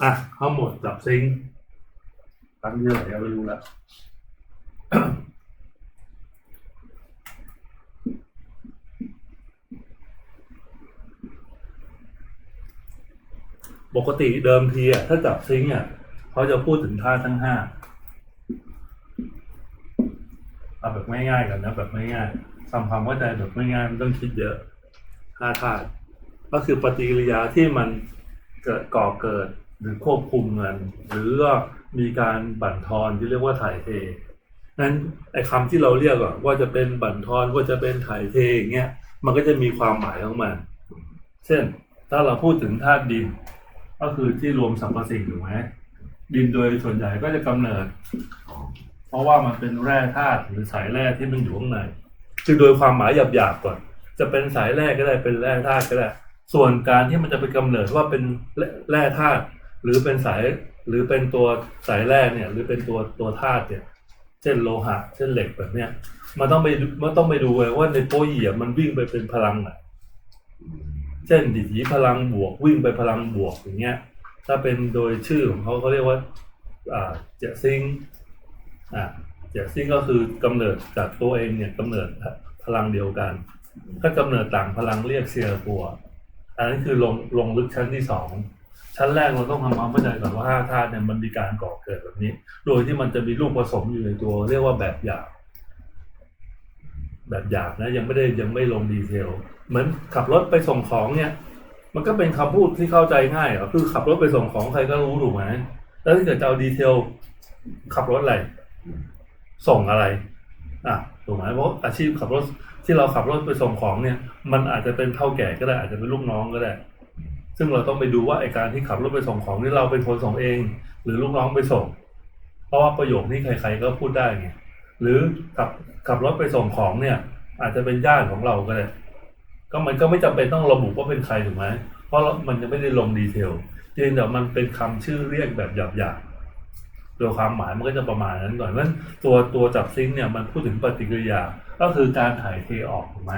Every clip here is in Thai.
อะเข้าหมดจับซิงตั้งเยอะแล้วรู้แล้วปกติเดิมทีอะถ้าจับซิงอะเขาจะพูดถึงท่าทั้งห้าเอาแบบง่ายๆกันนะแบบง่ายๆทำความเข้าใจแบบง่ายๆไม่ต้องคิดเยอะห้าธาตุก็คือปฏิกิริยาที่มันเกิดก่อเกิด หรือควบคุมเงิน หรือก็มีการบั่นทอนที่เรียกว่าถ่ายเทนั้นไอ้คำที่เราเรียกอะว่าจะเป็นบั่นทอนว่าจะเป็นถ่ายเทอย่างเงี้ยมันก็จะมีความหมายของมัน เช่น ถ้าเราพูดถึงธาตุดิน ก็คือที่รวมสรรพสิ่งถูกไหมดินโดยส่วนใหญ่ก็จะกำเนิด เพราะว่ามันเป็นแร่ธาตุหรือสายแร่ที่มันอยู่ข้างในคือโดยความหมายหยาบๆก่อน จะเป็นสายแร่ก็ได้เป็นแร่ธาตุก็ได้ ส่วนการที่มันจะไปกำเนิดว่าเป็นแร่ธาตุ หรือเป็นสายหรือเป็นตัวสายแร่เนี่ย หรือเป็นตัวตัวธาตุเนี่ย เช่นโลหะเช่นเหล็กแบบเนี้ยมันต้องไปมันต้องไปดูเลยว่าในโปรเหยียบมันวิ่งไปเป็นพลังไหนเช่นดิถีพลังบวกวิ่งไปพลังบวกอย่างเงี้ย ถ้าเป็นโดยชื่อของเขาเขาเรียกว่า อ่าเจซิงอ่าเจซิงก็คือกำเนิดจากตัวเองเนี่ยกำเนิดพลังเดียวกัน ถ้ากำเนิดต่างพลังเรียกเซียร์ปัวอันนั้นคือลงลงลึกชั้นที่สอง ชั้นแรกเราต้องทำความเข้าใจก่อนว่าห้าธาตุเนี่ยมันมีการก่อเกิดแบบนี้ โดยที่มันจะมีลูกผสมอยู่ในตัว เรียกว่าแบบหยาบแบบหยาบนะยังไม่ได้ยังไม่ลงดีเทลเหมือนขับรถไปส่งของเนี่ย มันก็เป็นคำพูดที่เข้าใจง่ายอะคือขับรถไปส่งของใครก็รู้ถูกไหมแล้วถ้าเกิดจะเอาดีเทล ขับรถอะไร ส่งอะไรอะถูกไหมเพราะอาชีพขับรถที่เราขับรถไปส่งของเนี่ย มันอาจจะเป็นเท่าแก่ก็ได้อาจจะเป็นลูกน้องก็ได้ ซึ่งเราต้องไปดูว่าไอการที่ขับรถไปส่งของนี่เราเป็นคนส่งเอง หรือลูกน้องไปส่ง เพราะว่าประโยคนี้ใคร ๆ ก็พูดได้ไงหรือขับขับรถไปส่งของเนี่ย อาจจะเป็นญาติของเราก็ได้ก็มันก็ไม่จำเป็นต้องระบุว่าเป็นใครถูกไหมเพราะมันจะไม่ได้ลงดีเทลเพียงแต่มันเป็นคำชื่อเรียกแบบหยาบๆโดยความหมายมันก็จะประมาณนั้นก่อนเพราะนั้นตัวตัวจับซิงเนี่ยมันพูดถึงปฏิกิริยา ก็คือการถ่ายเทออกถูกไหม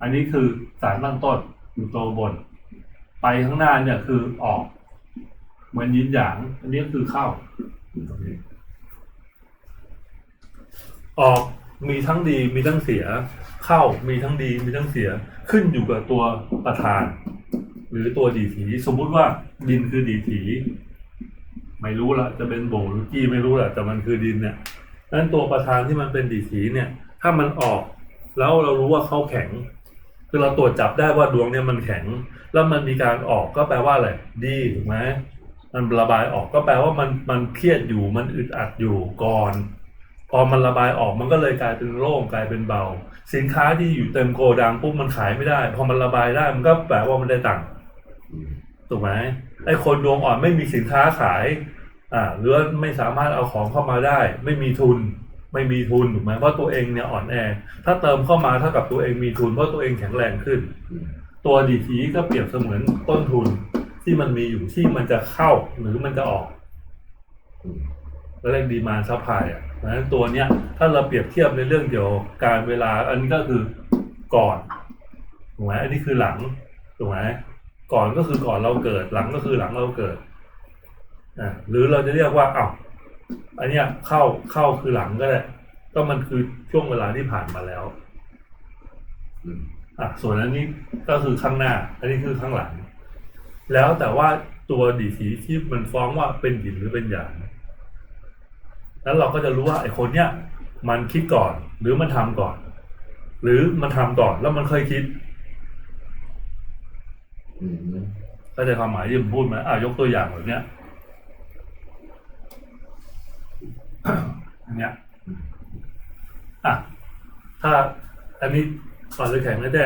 อันนี้คือสารตั้งต้นอยู่ตัวบน ไปข้างหน้าเนี่ยคือออก เหมือนยินหยาง อันนี้คือเข้าอยู่ตรงนี้ออกมีทั้งดีมีทั้งเสีย เข้ามีทั้งดีมีทั้งเสีย ขึ้นอยู่กับตัวประธาน หรือตัวดีถีสมมุติว่าดินคือดีถีไม่รู้ละจะเป็นโบหรือกี้ไม่รู้ละแต่มันคือดินเนี่ยนั้นตัวประธานที่มันเป็นดีถีเนี่ย ถ้ามันออก แล้วเรารู้ว่าเขาแข็ง คือเราตรวจจับได้ว่าดวงเนี่ยมันแข็ง แล้วมันมีการออกก็แปลว่าอะไรดีถูกไหมมันระบายออกก็แปลว่ามันมันเครียดอยู่มันอึดอัดอยู่ก่อน พอมันระบายออกมันก็เลยกลายเป็นโล่งกลายเป็นเบา สินค้าที่อยู่เต็มโกดังปุ๊บมันขายไม่ได้ พอมันระบายได้มันก็แปลว่ามันได้ตังค์ถูกไหมไอ้คนดวงอ่อนไม่มีสินค้าขาย อ่าหรือว่าไม่สามารถเอาของเข้ามาได้ ไม่มีทุน ไม่มีทุนถูกไหมเพราะตัวเองเนี่ยอ่อนแอ ถ้าเติมเข้ามาเท่ากับตัวเองมีทุนเพราะตัวเองแข็งแรงขึ้น ตัวดีทีก็เปรียบเสมือนต้นทุนที่มันมีอยู่ที่มันจะเข้าหรือมันจะออกแล้วเรียกดีมาซัพพลายอะเพราะฉะนั้นตัวเนี้ยถ้าเราเปรียบเทียบในเรื่องเกี่ยวกับการเวลา อันนี้ก็คือก่อนถูกไหมอันนี้คือหลังถูกไหมก่อนก็คือก่อนเราเกิดหลังก็คือหลังเราเกิดอ่าหรือเราจะเรียกว่าอ้าว อันเนี้ยเข้าเข้าคือหลังก็ได้ก็มันคือช่วงเวลาที่ผ่านมาแล้วอะส่วนอันนี้ก็คือข้างหน้า อันนี้คือข้างหลัง แล้วแต่ว่าตัวดีสีที่มันฟ้องว่าเป็นหยินหรือเป็นหยางแล้วเราก็จะรู้ว่าไอ้คนเนี้ยมันคิดก่อนหรือมันทำก่อน หรือมันทำก่อนแล้วมันเคยคิดอืมเข้าใจความหมายที่ผมพูดไหมอะยกตัวอย่างแบบเนี้ย อันเนี้ยอะถ้าอันนี้ก่อนหรือแข็งไม่ได้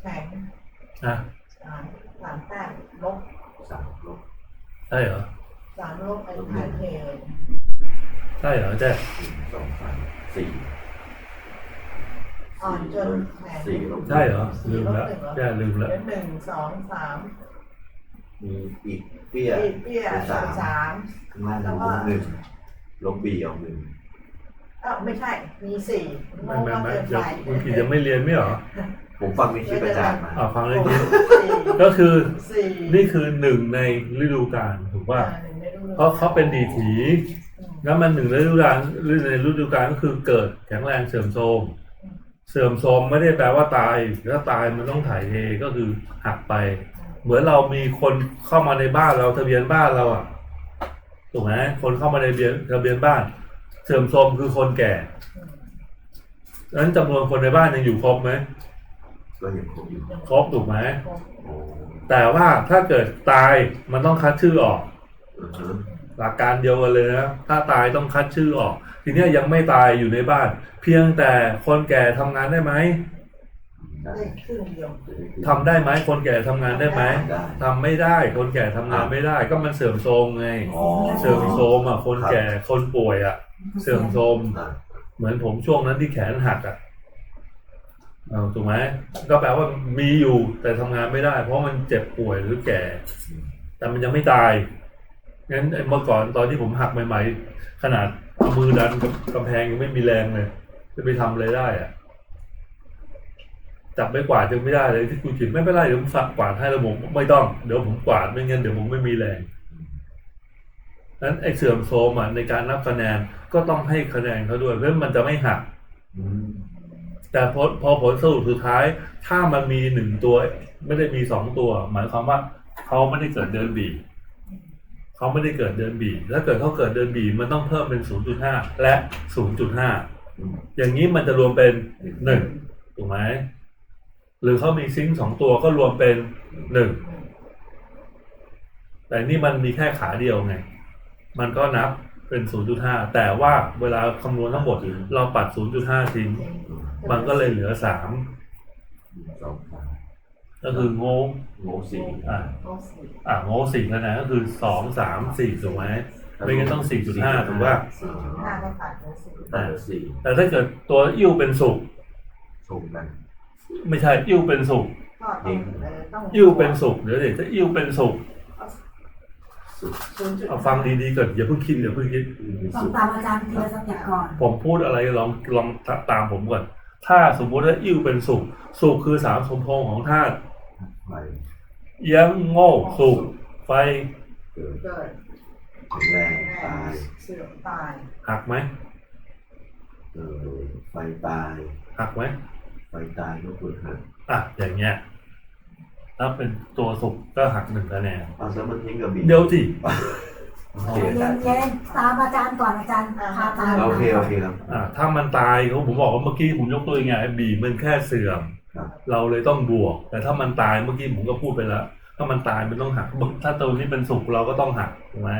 แข็งนะสามสามแต้มลบสามลบใช่เหรอสามลบไอ้ถ่ายเทใช่เหรอแจ้หนึ่งสองสามสี่อ่อนจนแข็ง สี่ลบใช่เหรอลืมแล้วแจ้ลืมแล้วเป็นหนึ่งสองสามมีอีกเปี้ยปีเปี้ยเป็นสามสามข้างล่างลบหนึ่งลบบีออกหนึ่งเอ้าไม่ใช่ มีสี่โมไม่ก็ไม่ไม่เกินเดี๋ยวไปคุณขีดยังไม่เรียนไม่เหรอผมฟังในคลิปอาจารย์มาอ่าฟังเลยทีสี่ก็คือสี่นี่คือหนึ่งในฤดูกาลถูกป่ะอ่หนึ่งไม่รู้เพราะเขาเป็นดีถีอืมแล้วมันหนึ่งในฤดูกาลในฤดูกาลก็คือเกิดแข็งแรงเสื่อมโทรม เสื่อมโทรมไม่ได้แปลว่าตายถ้าตายมันต้องถ่ายเทก็คือหักไป เหมือนเรามีคนเข้ามาในบ้านเราทะเบียนบ้านเราอะถูกไหมคนเข้ามาในเบียนทะเบียนบ้าน เสื่อมโทรมคือคนแก่อืมดังนั้นจำนวนคนในบ้านยังอยู่ครบไหมก็ยังคงอยู่ครบถูกไหมครบโอ้แต่ว่าถ้าเกิดตายมันต้องคัดชื่อออกอือฮึ หลักการเดียวกันเลยนะ ถ้าตายต้องคัดชื่อออก ทีเนี้ยยังไม่ตายอยู่ในบ้าน เพียงแต่คนแก่ทำงานได้ไหมได้ได้ครึ่งเดียวทำได้ไหมคนแก่ทำงานได้ไหมได้ทำไม่ได้ คนแก่ทำงานไม่ได้ ก็มันเสื่อมโทรมไงอ๋อเสื่อมโทรมอะ คนแก่คนป่วยอะ เสื่อมโทรมอ่าเหมือนผมช่วงนั้นที่แขนหักอะเอาถูกไหมก็แปลว่ามีอยู่แต่ทำงานไม่ได้ เพราะมันเจ็บป่วยหรือแก่ แต่มันยังไม่ตาย งั้นเมื่อก่อนตอนที่ผมหักใหม่ๆ ขนาดเอามือดันกับกำแพงยังไม่มีแรงเลย จะไปทำอะไรได้อะจับไม่กวาดยังไม่ได้เลยที่คุณจิตไม่เป็นไรเดี๋ยวผมฝักกวาดให้แล้วผมไม่ต้องเดี๋ยวผมกวาดไม่งั้นเดี๋ยวผมไม่มีแรงนั้นไอ้เสื่อมโทรมอะในการนับคะแนนก็ต้องให้คะแนนเขาด้วย เพราะมันจะไม่หักแต่พอพอผลสรุปสุดท้าย ถ้ามันมีหนึ่งตัว ไม่ได้มีสองตัว หมายความว่าเขาไม่ได้เกิดเดินบี เขาไม่ได้เกิดเดินบีถ้าเกิดเขาเกิดเดินบีมันต้องเพิ่มเป็น 0.5 และ 0.5อืมอย่างนี้มันจะรวมเป็นหนึ่งถูกไหม หรือเขามีซิงค์สองตัวก็รวมเป็นหนึ่งแต่นี่มันมีแค่ขาเดียวไง มันก็นับเป็น 0.5 แต่ว่าเวลาคำนวณทั้งหมดเราปัด 0.5 ทิ้งมมันก็เลยเหลือสามสองสาม ก็คือโง่โง่สี่อ่าโอ้สี่อ่าโง่สี่คะแนนก็คือสองสามสี่ถูกไหมไม่งั้นต้อง4.5ถูกป่ะสี่จุดห้าก็ตัดเหลือสี่ตัดเหลือสี่แต่ถ้าเกิดตัวอิ่วเป็นสุกชมกันไม่ใช่อิ่วเป็นสุกก็ต้องเออต้องอิ่วเป็นสุกเดี๋ยวเดี๋ยวถ้าอิ่วเป็นสุกสุดศูนย์จุดเอาฟังดีๆก่อนอย่าเพิ่งคิดอย่าเพิ่งคิดอืมฟังสุดตามอาจารย์ทีละสเต็ปก่อนผมพูดอะไรลองลองตามผมก่อนถ้าสมมุติว่าอิ่วเป็นสุกสุกคือสามสมพงษ์ของธาตุไฟเอี้ ยงโง่สุกไฟเกิดเกิดแข็งแรงแรตางยเสื่อมตายหักไหมเออไฟตายหักไหมไฟตายก็เกิดหักอะอย่างเงี้ยถ้าเป็นตัวสุกก็หักหนึ่งคะแนนเอาแล้วมันทิ้งกับบีเดี๋ยวสิโอเคอาเย็จารนย์เย็นๆตามอาจารย์ก่อนอาจารย์พาตามโอเคโอเคครับอ่าถ้ามันตายเขาผมบอกว่าเมื่อกี้ผมยกตัวอย่างไงบีมันแค่เสื่อมครับ เราเลยต้องบวก แต่ถ้ามันตายเมื่อกี้ผมก็พูดไปแล้ว ถ้ามันตายมันต้องหัก ถ้าตัวนี้เป็นสุกเราก็ต้องหักถูกไหม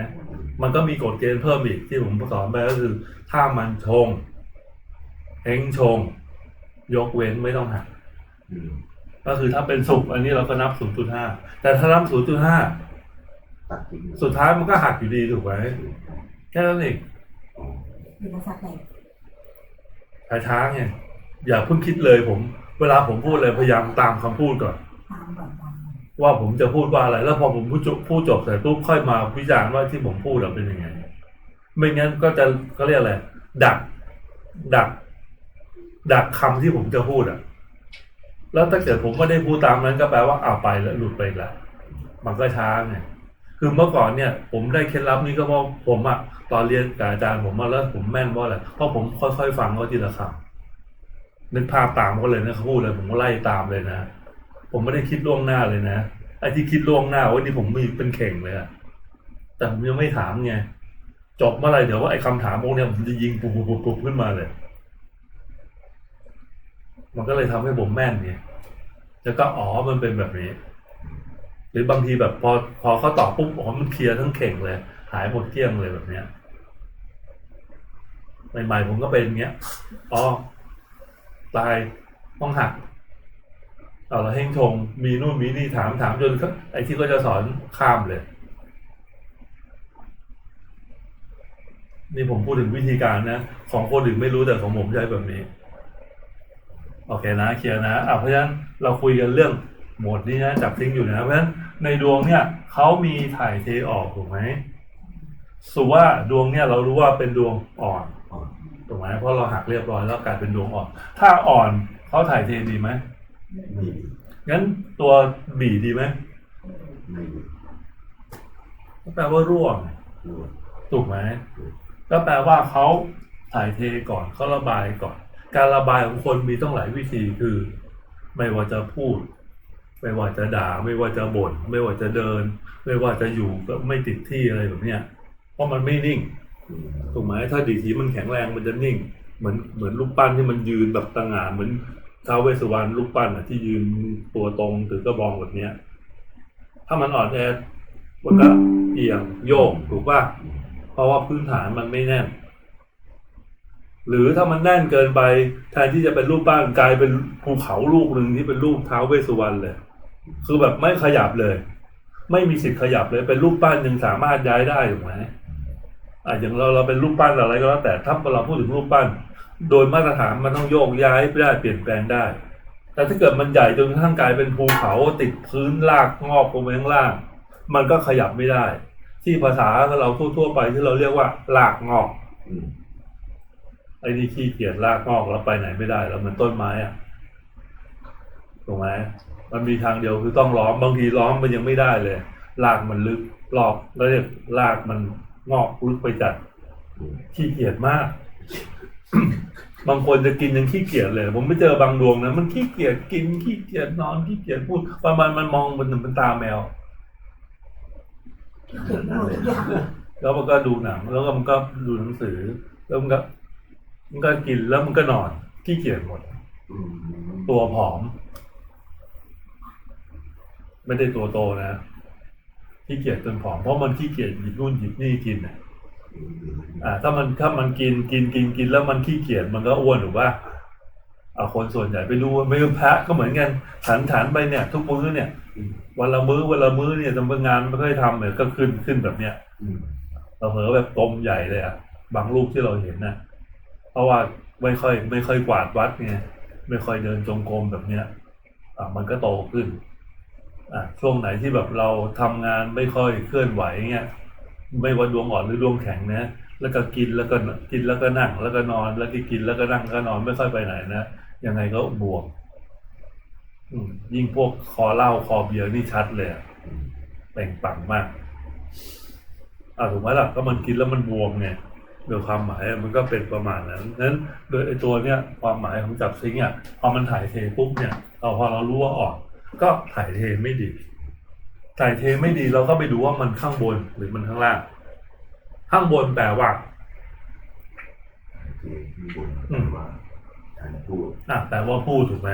มันก็มีกฎเกณฑ์เพิ่มอีกที่ผมสอนไปก็คือ ถ้ามันชงเฮงชง ยกเว้นไม่ต้องหักอืมก็คือถ้าเป็นสุกอันนี้เราก็นับ 0.5 แต่ถ้านับ 0.5ตัดทิ้งสุดท้ายมันก็หักอยู่ดีถูกไหมแค่นั้นเองอ๋อทีละสเต็ปช้าๆไงอย่าเพิ่งคิดเลยผม เวลาผมพูดเลยพยายามตามคำพูดก่อนตามก่อนตามก่อน ว่าผมจะพูดว่าอะไร แล้วพอผมพูดจบพูดจบเสร็จปุ๊บค่อยมาวิจารณ์ว่าที่ผมพูดอะเป็นยังไง ไม่งั้นก็จะเขาเรียกอะไรดัก ดัก ดักคำที่ผมจะพูดอะแล้วถ้าเกิดผมไม่ได้พูดตามนั้นก็แปลว่าเอาวไปแล้วหลุดไปอีกแล้วมันก็ช้าไงคือเมื่อก่อนเนี่ย ผมได้เคล็ดลับนี้ก็เพราะผมอะตอนเรียนกับอาจารย์ผมมาแล้วผมแม่นว่าอะไรเพราะผมค่อยๆฟังเขาทีละคำ นึกภาพตามเขาเลยนะเขาพูดเลยผมก็ไล่ตามเลยนะ ผมไม่ได้คิดล่วงหน้าเลยนะไอ้ที่คิดล่วงหน้าว่านี่ผมมีเป็นเข่งเลยอะแต่ผมยังไม่ถามไงจบเมื่อไรเดี๋ยวว่าไอ้คำถามพวกนี้ผมจะยิงปุบปุบปุบขึ้นมาเลย มันก็เลยทำให้ผมแม่นไงแล้วก็อ๋อมันเป็นแบบนี้ หรือบางทีแบบพอพอเขาตอบปุ๊บอ๋อมันเคลียร์ทั้งเข่งเลย หายหมดเกลี้ยงเลยแบบเนี้ยใหม่ๆผมก็เป็นอย่างเงี้ยอ๋อ ตายต้องหักเอาละเฮงชงมีนู่นมีนี่ถามถามจนไอ้ที่ก็จะสอนข้ามเลย นี่ผมพูดถึงวิธีการนะ ของคนอื่นไม่รู้แต่ของผมใช้แบบนี้ โอเคนะเคลียร์นะอะเพราะฉะนั้นเราคุยกันเรื่องหมดนี้นะจับทิ้งอยู่นะ เพราะฉะนั้นในดวงเนี่ยเขามีถ่ายเทออกถูกไหมสุว่าดวงเนี่ยเรารู้ว่าเป็นดวงอ่อน ถูกไหมเพราะเราหักเรียบร้อยแล้วกลายเป็นดวงอ่อน ถ้าอ่อนเขาถ่ายเทดีไหมไม่ดีงั้นตัวบีดีไหมไม่ดีก็แปลว่าร่วงรวดถูกไหมก็แปลว่าเขาถ่ายเทก่อนเขาระบายก่อน การระบายของคนมีต้องหลายวิธีคือ ไม่ว่าจะพูด ไม่ว่าจะด่า ไม่ว่าจะบ่นไม่ว่าจะเดิน ไม่ว่าจะอยู่ก็ไม่ติดที่อะไรแบบเนี้ยเพราะมันไม่นิ่งอืม ถูกไหมถ้าดีทีมันแข็งแรงมันจะนิ่ง เหมือนเหมือนรูปปั้นที่มันยืนแบบตะหง่านเหมือนท้าวเวสวรรณรูปปั้นอะที่ยืนตัวตรงถือกระบองแบบเนี้ย ถ้ามันอ่อนแอมันก็เอียงโยกถูกป่ะเพราะว่าพื้นฐานมันไม่แน่น หรือถ้ามันแน่นเกินไปแทนที่จะเป็นรูปปั้นกลายเป็นภูเขาลูกหนึ่งที่เป็นรูปเท้าเวสุวรรณเลย คือแบบไม่ขยับเลย ไม่มีสิทธิ์ขยับเลยเป็นรูปปั้นยังสามารถย้ายได้ถูกไหม อะอย่างเราเราเป็นรูปปั้นอะไรก็แล้วแต่ถ้าเราพูดถึงรูปปั้น โดยมาตรฐานมันต้องโยกย้ายได้เปลี่ยนแปลงได้ แต่ถ้าเกิดมันใหญ่จนกระทั่งกลายเป็นภูเขาติดพื้นลากงอกลงไปข้างล่าง มันก็ขยับไม่ได้ ที่ภาษาเราทั่วๆไปที่เราเรียกว่าลากงอกอไอ้นี่ขี้เกียจลากงอกแล้วไปไหนไม่ได้ แล้วเหมือนต้นไม้อะถูกไหมมันมีทางเดียวคือต้องล้อมบางทีล้อมมันยังไม่ได้เลยลากมันลึกรอบแล้วเรียกลากมัน งอกลึกไปจัดอืมขี้เกียจมาก บางคนจะกินยังขี้เกียจเลย ผมไม่เจอบางดวงนะมันขี้เกียจกินขี้เกียจนอนขี้เกียจพูดประมาณมันมองมันเป็นตาแมวเก็บหมดทุกอย่างแล้วมันก็ดูหนัง แล้วก็มันก็ดูหนังสือ แล้วมันก็ มันก็กินแล้วมันก็นอนขี้เกียจหมดอืมตัวผอม ไม่ได้ตัวโตนะ ขี้เกียจจนผอมเพราะมันขี้เกียจหยิบนู่นหยิบนี่กินน่ะอืมอ่า ถ้ามันถ้ามันกินกินกินกินแล้วมันขี้เกียจมันก็อ้วนถูกป่ะอ่าคนส่วนใหญ่ไปดูไม่รู้พระก็เหมือนกันฐานฐานไปเนี่ย ทุกมื้อเนี่ย วันละมื้อวันละมื้อเนี่ยทำงานไม่ค่อยทำเนี่ยก็ขึ้นขึ้นแบบเนี้ยอืมเราเผลอแบบตมใหญ่เลยอะบางรูปที่เราเห็นนะเพราะว่าไม่ค่อย ไม่ค่อยกวาดวัดไงไม่ค่อยเดินจงกรมแบบเนี้ย อ่ามันก็โตขึ้นอ่า ช่วงไหนที่แบบเราทำงานไม่ค่อยเคลื่อนไหวเงี้ยไม่ว่าดวงอ่อนหรือดวงแข็งนะแล้วก็กินแล้วก็กินแล้วก็นั่ง แล้วก็นอนแล้วก็กินแล้วก็นั่งแล้วก็นอนไม่ค่อยไปไหนนะยังไงก็บวมยิ่งพวกคอเหล้าคอเบียร์นี่ชัดเลยอะเปล่งปังมากอ่าถูกไหมล่ะก็มันกินแล้วมันบวมไงโดยความหมายมันก็เป็นประมาณนั้นนั้นโดยไอ้ตัวเนี้ยความหมายของจับซิงค์อะพอมันถ่ายเทปุ๊บเนี่ยเราพอเรารู้ว่าออก ก็ถ่ายเทไม่ดี ถ่ายเทไม่ดีเราก็ไปดูว่ามันข้างบนหรือมันข้างล่าง ข้างบนแปลว่าโอเคมีบนอืมว่าการพูดอะแปลว่าพูดถูกไหม